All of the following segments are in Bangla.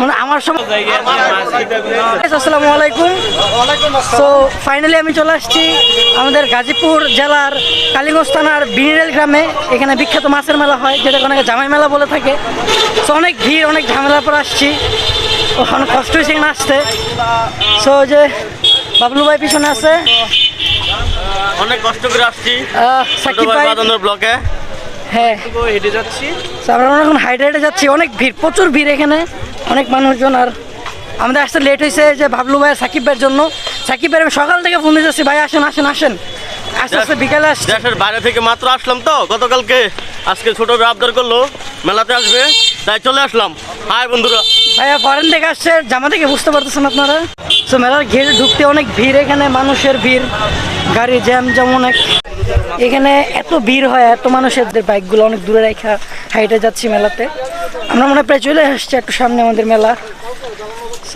মানে আমার সব আসসালামু আলাইকুম। তো ফাইনালি আমি চলে আসছি আমাদের গাজীপুর জেলার কালীগঞ্জ থানার বিনিরেল গ্রামে। এখানে বিখ্যাত মাছের মেলা হয় যেটা অনেকে জামাই মেলা বলে থাকে। তো অনেক ভিড় অনেক ঝামেলার পর আসছি। ও, অনেক কষ্ট হয়েছে এখানে আসতে। সো যে বাবলু ভাই পিছনে আছে। অনেক কষ্ট করে আসছি। সাকিব ভাই ব্লকে। হ্যাঁ। হেঁটে যাচ্ছি। আমরা এখন হাইটে হাইটে যাচ্ছি। অনেক ভিড় প্রচুর ভিড় এখানে। অনেক মানুষজন আর আমাদের আসতে লেট হয়েছে যে ভাবলু ভাই সাকিব ভাইয়ের জন্য। সাকিব ভাই আমি সকাল থেকে ফোন দিতেছি ভাই আসেন আসেন আসেন। আস্তে আস্তে বিকালে আসছে। দেশের বাইরে থেকে মাত্র আসলাম তো। গতকালকে আজকে ছোট ভাই আবদার করল মেলাতে আসবে। তাই চলে আসলাম। হাই বন্ধুরা। ভাইয়া ফরেন থেকে আসছে জামা থেকে বুঝতে পারতেছেন আপনারা? তো মেলার ঘিরে ঢুকতে অনেক ভিড় এখানে মানুষের ভিড়। গাড়ি জ্যাম যেমন এক এখানে এত ভিড় হয় এত মানুষের বাইকগুলো অনেক দূরে রেখা হাইটে যাচ্ছি মেলাতে। আমরা মনে প্রায় চলে আসছি একটু সামনে আমাদের মেলা।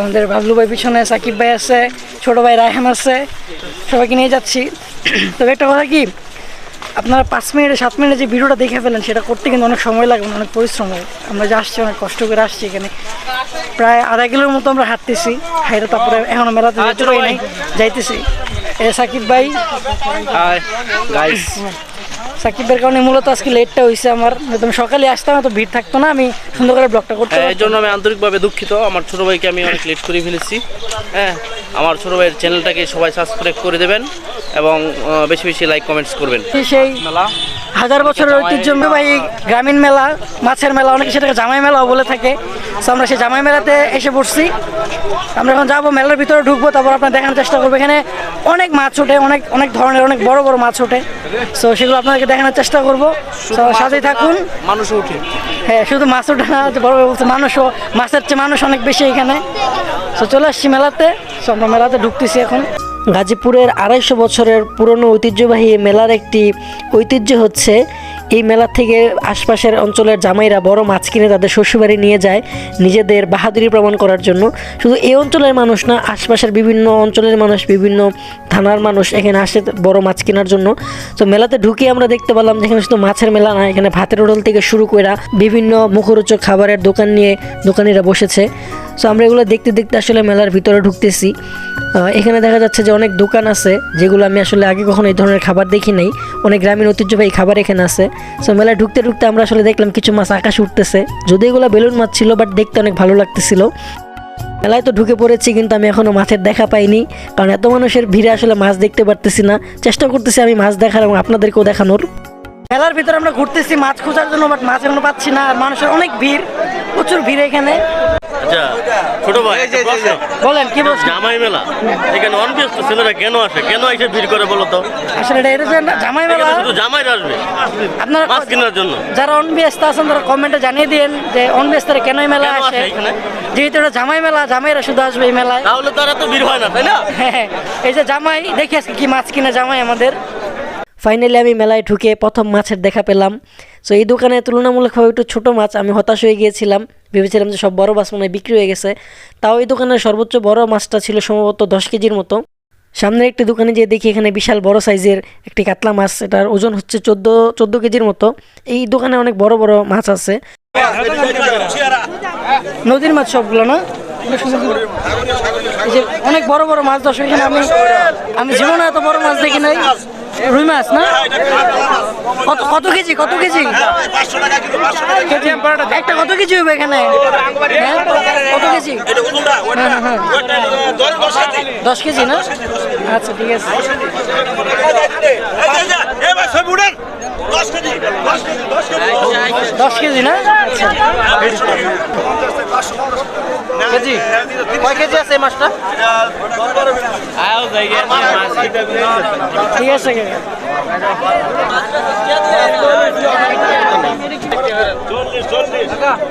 আমাদের বাবলু ভাই পিছনে সাকিব ভাই আছে ছোট ভাই রায়হান আছে সবাইকে নিয়ে যাচ্ছি। তবে একটা কথা কি আপনারা পাঁচ মিনিটে সাত মিনিটে যে ভিডিওটা দেখে ফেলেন সেটা করতে কিন্তু অনেক সময় লাগবে অনেক পরিশ্রম হয় আমরা যে আসছি অনেক কষ্ট করে আসছি এখানে। প্রায় আধা কিলোর মতো আমরা হাঁটতেছি হাইটে তারপরে এখনও মেলাতে নাই যাইতেছি। এ সাকিব ভাই। গাইস সাকিবের কারণে মূলত আজকে লেটটা হয়েছে আমার। তুমি সকালে আসতাম তো ভিড় থাকতো না আমি সুন্দর করে ব্লগটা করতে হ্যাঁ, এই জন্য আমি আন্তরিকভাবে দুঃখিত। আমার ছোট ভাইকে আমি অনেক লেট করে ফেলেছি। হ্যাঁ আমার ছোট ভাইয়ের চ্যানেলটাকে সবাই সাবস্ক্রাইব করে দেবেন এবং বেশি বেশি লাইক কমেন্টস করবেন। সেই হাজার বছরের ঐতিহ্যবাহী গ্রামীণ মেলা মাছের মেলা অনেকে সেটাকে জামাই মেলাও বলে থাকে। আমরা সেই জামাই মেলাতে এসে পড়ছি। আমরা এখন যাব মেলার ভিতরে ঢুকবো তারপর আপনার দেখানোর চেষ্টা করব। এখানে অনেক মাছ ওঠে অনেক অনেক ধরনের অনেক বড় বড় মাছ ওঠে। সো সেগুলো আপনাদেরকে দেখানোর চেষ্টা করব। সাথেই থাকুন। মানুষ উঠে হ্যাঁ শুধু মাছ ওঠে না বড় বড় বলছে মানুষও মাছের চেয়ে মানুষ অনেক বেশি এখানে। তো চলে আসছি মেলাতে। তো আমরা মেলাতে ঢুকতেছি এখন। গাজীপুরের আড়াইশো বছরের পুরনো ঐতিহ্যবাহী মেলার একটি ঐতিহ্য হচ্ছে এই মেলা থেকে আশপাশের অঞ্চলের জামাইরা বড় মাছ কিনে তাদের শ্বশুরবাড়ি নিয়ে যায় নিজেদের বাহাদুরি প্রমাণ করার জন্য। শুধু এই অঞ্চলের মানুষ না, আশপাশের বিভিন্ন অঞ্চলের মানুষ, বিভিন্ন থানার মানুষ এখানে আসে বড় মাছ কেনার জন্য। তো মেলাতে ঢুকে আমরা দেখতে পেলাম যেখানে শুধু মাছের মেলা না, এখানে ভাতের হোটেল থেকে শুরু করে বিভিন্ন মুখরোচক খাবারের দোকান নিয়ে দোকানিরা বসেছে। সো আমরা এগুলো দেখতে দেখতে আসলে মেলার ভিতরে ঢুকতেছি। এখানে দেখা যাচ্ছে যে অনেক দোকান আছে, যেগুলো আমি আসলে আগে কখনো এই ধরনের খাবার দেখি নাই। অনেক গ্রামীণ ঐতিহ্যবাহী খাবার এখানে আছে। সো মেলায় ঢুকতে ঢুকতে আমরা আসলে দেখলাম কিছু মাছ আকাশ উঠতেছে। যদি এগুলো বেলুন মাছ ছিল বাট দেখতে অনেক ভালো লাগতেছিল। মেলায় তো ঢুকে পড়েছি, কিন্তু আমি এখনও মাছের দেখা পাইনি। কারণ এত মানুষের ভিড়ে আসলে মাছ দেখতে পারতেছি না। চেষ্টা করতেছি আমি মাছ দেখার এবং আপনাদেরকেও দেখানোর। মেলার ভিতরে আমরা ঘুরতেছি, মাছ খোঁজার জন্য বাট মাছ এখনও পাচ্ছি না। আর মানুষের অনেক ভিড়। প্রচুর ভিড় এখানে। আচ্ছা ছোট ভাই বলেন কি বলছেন জামাই মেলা। এখানে অনবিয়স্ত ছেলেরা কেন আসে? কেন এসে ভিড় করে বলো তো? আসলে এটা এটা জামাই মেলা। শুধু জামাইরা আসবে। আপনারা মাছ কেনার জন্য। যারা অনবিয়স্ত আছেন তারা কমেন্টে জানিয়ে দিন যে অনবিয়স্তরা কেন মেলা আসে। এখানে? যেহেতু এটা জামাই মেলা জামাইরা শুধু আসবে এই মেলায়। তাহলে তারা তো ভিড় হয় না তাই না। এই যে জামাই দেখি আজকে কি মাছ কিনে জামাই আমাদের। ফাইনালি আমি মেলায় ঢুকে প্রথম মাছের দেখা পেলাম। সো এই দোকানে তুলনামূলকভাবে একটু ছোট মাছ আমি হতাশ হয়ে গিয়েছিলাম। ভেবেছিলাম যে সব বড় মাছ মনে বিক্রি হয়ে গেছে। তাও এই দোকানের সর্বোচ্চ বড় মাছটা ছিল সম্ভবত দশ কেজির মতো। সামনের একটি দোকানে যেয়ে দেখি এখানে বিশাল বড় সাইজের একটি কাতলা মাছ। এটার ওজন হচ্ছে চোদ্দ, চোদ্দ কেজির মতো। এই দোকানে অনেক বড় বড় মাছ আছে। নদীর মাছ সবগুলো, না? অনেক বড় বড় মাছ দর্শক, এখানে আমি আমি জীবনে এত বড় মাছ দেখি নাই। রুই মাছ না কত কত কেজি কত কেজি একটা কত কেজি হবে এখানে হ্যাঁ? কত কেজি হ্যাঁ, হ্যাঁ, হ্যাঁ। দশ কেজি না আচ্ছা ঠিক আছে দশ কেজি না? আচ্ছা কেজি? কয় কেজি আছে এই মাছটা? ঠিক আছে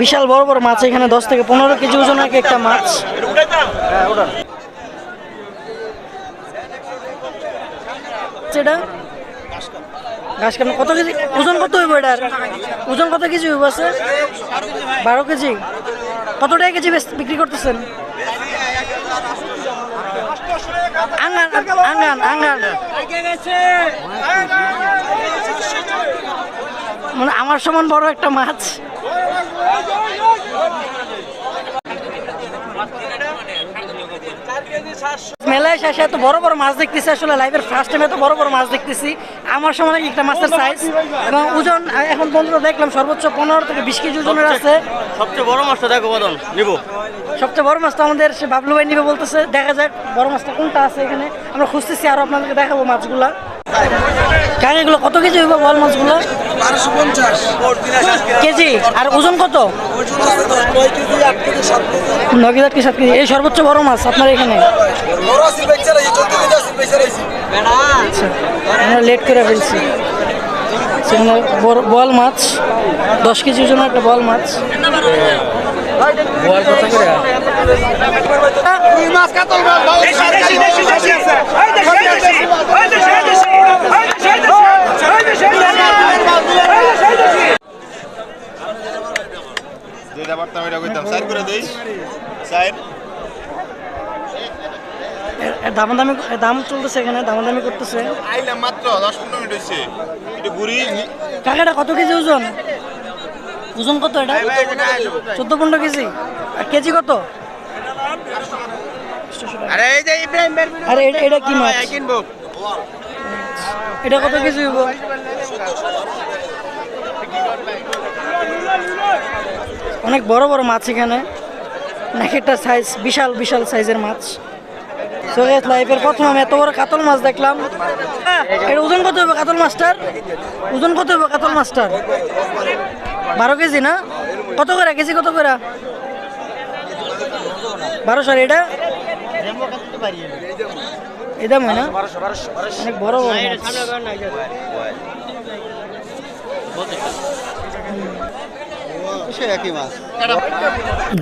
বিশাল বড় বড় মাছ এখানে দশ থেকে পনেরো কেজি ওজন এক একটা মাছ। এটা ঘাস কেমন কত কেজি? ওজন কত হইব এটার? ওজন কত কেজি হইব আছে? বারো কেজি। কত টাকা কেজি বিক্রি করতেছেন? আঙ্গান আঙ্গান আঙ্গান মানে আমার সমান বড় একটা মাছ। মেলায় শেষে এত বড় বড় মাছ দেখতেছি আসলে লাইভের ফার্স্ট টাইম এত বড় বড় মাছ দেখতেছি। আমার সময় একটা মাছের সাইজ এবং ওজন এখন পর্যন্ত দেখলাম সর্বোচ্চ পনেরো থেকে বিশ কেজি ওজনের আছে। সবচেয়ে বড় মাছটা দেখো বদন নিবো। সবচেয়ে বড় মাছটা আমাদের সে বাবলু ভাই নিবে বলতেছে দেখা যাক বড় মাছটা কোনটা আছে এখানে। আমরা খুঁজতেছি আরও আপনাদেরকে দেখাবো মাছগুলা। কারণ এগুলো কত কেজি হইব বল মাছগুলো? কেজি আর ওজন কত ওজন আছে নয় কেজি আট কেজি সাত কেজি এই সর্বোচ্চ বড় মাছ আপনার এখানে আচ্ছা আমরা লেট করে ফেলছি সেখানে বল মাছ দশ কেজি ওজনের একটা বল মাছ মাছ কাতল মাছ ভাই যেটা পারতাম এটা কইতাম। সাইড করে দেই। সাইড। দামাদামি দাম চলতেছে এখানে দামাদামি করতেছে। আইলাম মাত্র দশ পনেরো মিনিট হয়েছে একটু ঘুরি। কাকাটা কত কেজি ওজন? ওজন কত এটা? চোদ্দ পনেরো কেজি। আর কেজি কত? আরে এই যে ইব্রাহিম আরে এটা এটা কি মাছ? কিনবো। এটা কত কেজি হইব? অনেক বড় বড় মাছ এখানে। নাকি একটা সাইজ বিশাল বিশাল সাইজের মাছ। সোহেদ লাইফের প্রথম আমি এত বড় কাতল মাছ দেখলাম। হ্যাঁ, এর ওজন কত হবে কাতল মাছটার? ওজন কত হবে কাতল মাছটার? বারো কেজি না? কত করে? কেজি কত করে? বারোশো এটা? এই হয় না? বড় বড়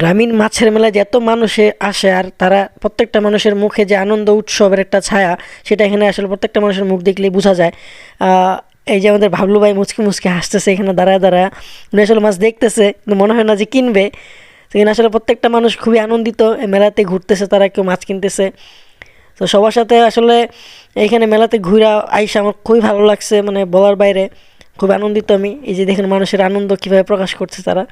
গ্রামীণ মাছের মেলায় যে এত মানুষে আসে আর তারা প্রত্যেকটা মানুষের মুখে যে আনন্দ উৎসবের একটা ছায়া, সেটা এখানে আসলে প্রত্যেকটা মানুষের মুখ দেখলেই বোঝা যায়। এই যে আমাদের ভাবলু ভাই মুচকি মুচকি হাসতেছে, এখানে দাঁড়ায় দাঁড়ায়। উনি আসলে মাছ দেখতেছে, কিন্তু মনে হয় না যে কিনবে। সেখানে আসলে প্রত্যেকটা মানুষ খুবই আনন্দিত মেলাতে ঘুরতেছে, তারা কেউ মাছ কিনতেছে। তো সবার সাথে আসলে এইখানে মেলাতে ঘুরা আইসা আমার খুবই ভালো লাগছে মানে বলার বাইরে। খুব আনন্দিত আমি। এই যে দেখেন মানুষের আনন্দ কীভাবে প্রকাশ করছে তারা।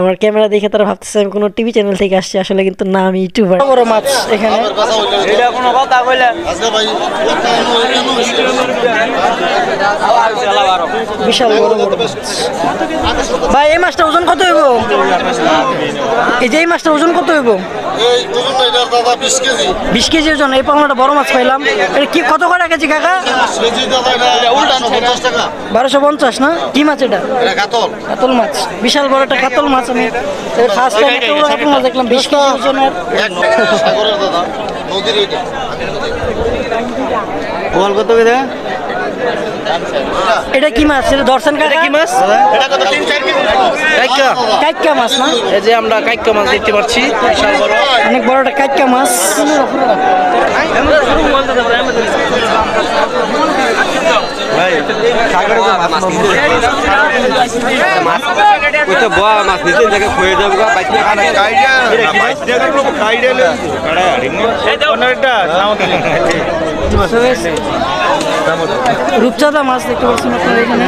আমার ক্যামেরা দেখে তারা ভাবতেছে আমি কোনো টিভি চ্যানেল থেকে আসছি আসলে কিন্তু না আমি ইউটিউবার বড় মাছ এখানে এটা কোনো কথা কইলে? আজকে ভাই বিশাল বড় বড়। ভাই এই মাছটা ওজন কত হইব? এই যে এই মাছটা ওজন কত হইব? এই ওজনটা এটা দাদা বিশ কেজি। বিশ কেজি ওজন এই পাওনাটা বড় মাছ পাইলাম। এটা কি কত করে কেজি কাকা? কেজি দাদা এটা উল্টানো পঞ্চাশ টাকা। বারোশো পঞ্চাশ না? কি মাছ এটা? এটা কাতল। কাতল মাছ। বিশাল বড় একটা কাতল মাছ আমি। ফার্স্ট টাইম একটা বড় কাতল মাছ দেখলাম বিশ কেজি ওজনের সাগরের দাদা নদীর ওইটা। কত এটা কি মাছ এটা দর্শন কাকা কি মাছ এটা কত তিন চার কেজি কাইকা কাইকা মাছ না এই যে আমরা কাইকা মাছ দেখতে পাচ্ছি বিশাল বড় অনেক বড় একটা কাইকা মাছ রূপচাঁদা মাছ দেখতে পাচ্ছেন আপনারা এখানে?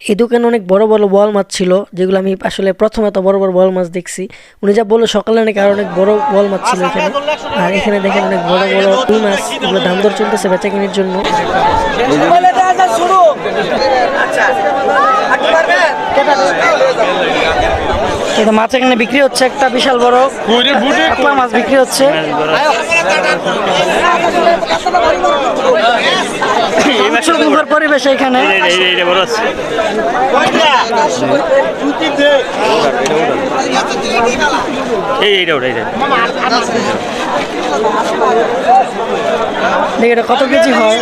এই দোকানে অনেক বড় বড় বল মাছ ছিল যেগুলো আমি আসলে প্রথম এত বড় বড় বল মাছ দেখছি। উনি যা বলল সকালে নাকি আর অনেক বড় বল মাছ ছিল এখানে। আর এখানে দেখেন অনেক বড় বড় রুই মাছ এগুলো দাম দর চলতেছে বেচা কিনির জন্য এটা মাছ এখানে বিক্রি হচ্ছে একটা বিশাল বড়। কাতলা মাছ বিক্রি হচ্ছে। উৎসবমুখর পরিবেশ এখানে। দেখি এটা কত কেজি হয়?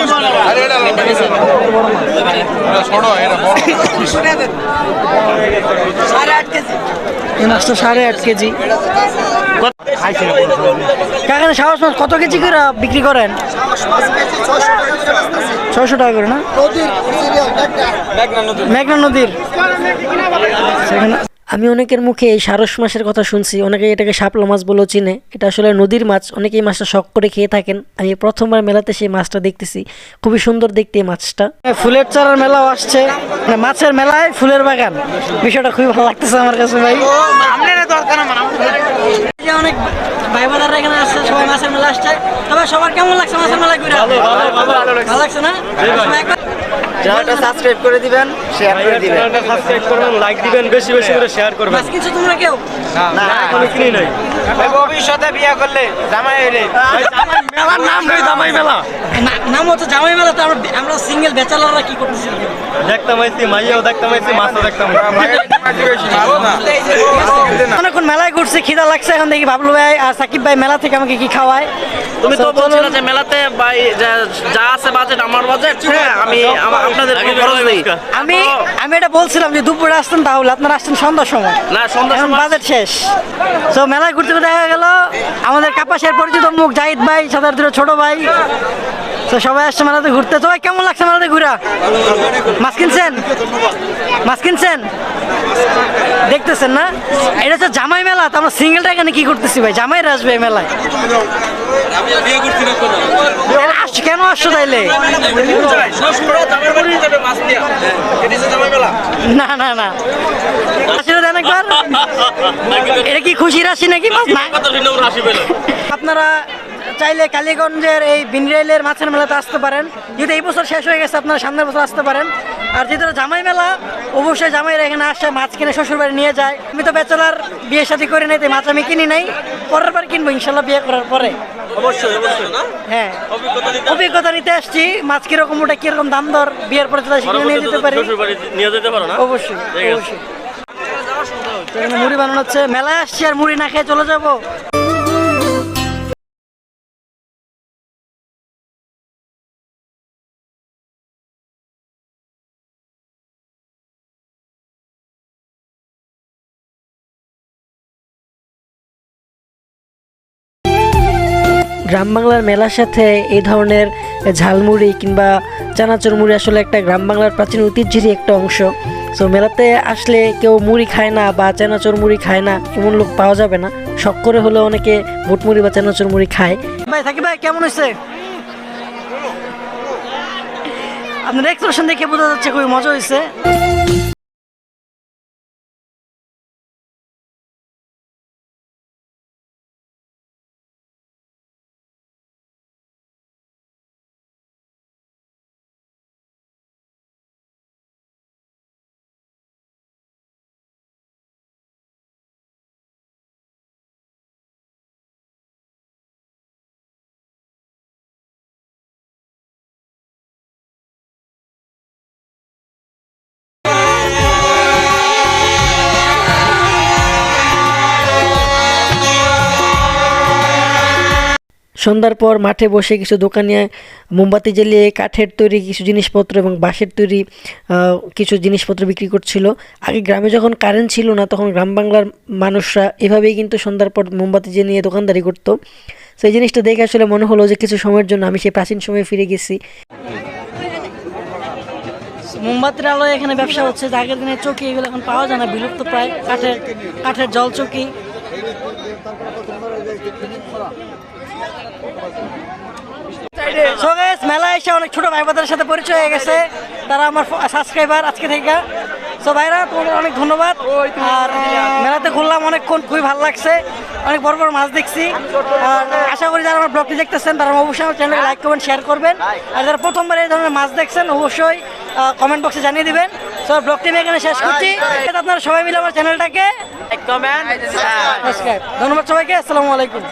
মাছটা সাড়ে আট কেজি। কাকানে সাহস মাছ কত কেজি করে বিক্রি করেন? ছয়শো টাকা করে না? মেঘনা নদীর। আমি অনেকের মুখে এই সারস মাছের কথা শুনছি অনেকে এটাকে শাপলা মাছ বলেও চিনে। এটা আসলে নদীর মাছ অনেকেই মাছটা শখ করে খেয়ে থাকেন। আমি প্রথমবার মেলাতে সেই মাছটা দেখতেছি। খুবই সুন্দর দেখতে এই মাছটা। ফুলের চারার মেলাও আসছে। মানে মাছের মেলায় ফুলের বাগান। বিষয়টা খুবই ভালো লাগতেছে আমার কাছে ভাই। অনেক ভাই বোনেরা এখানে আসছে সবাই মাছের মেলা আসছে। তবে সবার কেমন লাগছে মাছের মেলা ঘুরে? ভালো লাগছে। না? চ্যানেলটা সাবস্ক্রাইব করে দিবেন শেয়ার করে দিবেন। সাবস্ক্রাইব করবেন লাইক দিবেন বেশি বেশি করে শেয়ার করবেন। কিনছো তোমরা কেউ না এখনও কিনি নাই। ভবিষ্যতে বিয়ে করলে জামাই হইলে। মেলার নাম নেই জামাই মেলা। নাম হচ্ছে জামাই মেলা তো আমরা আমরা সিঙ্গেল ব্যাচেলাররা কি করতেছি? দেখতাম আইছি মাইয়াও দেখতাম আইছি মাছও দেখতাম অনেকক্ষণ মেলায় ঘুরছি খিদা লাগছে এখন দেখি বাবলু ভাই আর সাকিব ভাই মেলা থেকে আমাকে কি খাওয়ায়। তুমি তো বলছিলে যে মেলাতে ভাই যা- আছে বাজেট আমার বাজেট হ্যাঁ। আমি আপনাদের খরচ নেই। আমি আমি এটা বলছিলাম যে দুপুরে আসতেন তাহলে আপনারা আসতেন সন্ধ্যার সময়। না সন্ধ্যা এখন সময় বাজেট শেষ। তো মেলায় ঘুরতে দেখা গেল। আমাদের কাপাসের পরিচিত মুখ জাহিদ ভাই সাদার দুটো ছোট ভাই। তো সবাই আসছে মেলাতে ঘুরতে। সবাই কেমন লাগছে মেলাতে ঘুরা? মাছ কিনছেন? মাছ কিনছেন? দেখতেছেন না? এটা হচ্ছে জামাই মেলা। তো আমরা সিঙ্গেলটা এখানে কি করতেছি ভাই? জামাইরা আসবে এই মেলায়। তাইলে। না না না। এটা কি খুশি রাশি নাকি আপনারা চাইলে কালীগঞ্জের এই বিনরাইলের মাছের মেলাতে আসতে পারেন। যদি এই বছর শেষ হয়ে গেছে, আপনারা সামনের বছর আসতে পারেন। আর যেহেতু জামাই মেলা, অবশ্যই জামাইরা এখানে আসে, মাছ কিনে শ্বশুর বাড়ি নিয়ে যায়। আমি তো ব্যাচেলার বিয়ে শাদী করে নাই, তাই মাছ আমি কিনি নাই। পরের বার কিনবো, ইনশাল্লাহ বিয়ে করার পরে। অবশ্যই অবশ্যই। হ্যাঁ। অভিজ্ঞতা নিতে আসছি। মাছ কীরকম ওটা কীরকম দাম দর? বিয়ের পরে তারা সেখানে নিয়ে যেতে পারি? নিয়ে যেতে পারো না? অবশ্যই অবশ্যই। এখানে মুড়ি বানানো হচ্ছে। মেলায় আসছি আর মুড়ি না খেয়ে চলে যাব। গ্রাম বাংলার মেলার সাথে এই ধরনের ঝালমুড়ি কিংবা চানাচুর মুড়ি আসলে একটা গ্রাম বাংলার প্রাচীন ঐতিহ্যেরই একটা অংশ। সো মেলাতে আসলে কেউ মুড়ি খায় না বা চানাচুর মুড়ি খায় না এমন লোক পাওয়া যাবে না। শখ করে হলে অনেকে বুটমুড়ি বা চানাচুর মুড়ি খায়। ভাই থাকি ভাই, কেমন হয়েছে? আপনার এক্সপ্রেশন দেখে বোঝা যাচ্ছে খুবই মজা হয়েছে। সন্ধ্যার পর মাঠে বসে কিছু দোকানে মোমবাতি জ্বালিয়ে কাঠের তৈরি কিছু জিনিসপত্র এবং বাঁশের তৈরি কিছু জিনিসপত্র বিক্রি করছিল। আগে গ্রামে যখন কারেন্ট ছিল না, তখন গ্রাম বাংলার মানুষরা এভাবেই কিন্তু সন্ধ্যার পর মোমবাতি জ্বালিয়ে দোকানদারি করতো। সেই জিনিসটা দেখে আসলে মনে হলো যে কিছু সময়ের জন্য আমি সেই প্রাচীন সময়ে ফিরে গেছি। মোমবাতির আলো এখানে ব্যবসা হচ্ছে। যে আগের দিনের চৌকি, এগুলো এখন পাওয়া যায় না। বিলুপ্ত প্রায় কাঠের কাঠের জল চৌকি। মেলায় এসে অনেক ছোট ভাই বোনদের সাথে পরিচয় হয়ে গেছে। তারা আমার সাবস্ক্রাইবার আজকে থেকে। সো ভাইরা তোমাদের অনেক ধন্যবাদ। আর মেলাতে ঘুরলাম অনেকক্ষণ খুবই ভালো লাগছে। অনেক বড় বড় মাছ দেখছি। আর আশা করি যারা আমার ব্লগটি দেখতেছেন তারা অবশ্যই আমার চ্যানেলে লাইক করবেন শেয়ার করবেন। আর যারা প্রথমবার এই ধরনের মাছ দেখছেন অবশ্যই কমেন্ট বক্সে জানিয়ে দিবেন। সো ব্লগটি আমি এখানে শেষ করছি। আপনারা সবাই মিলে আমার চ্যানেলটাকে ধন্যবাদ সবাইকে আসসালামু আলাইকুম।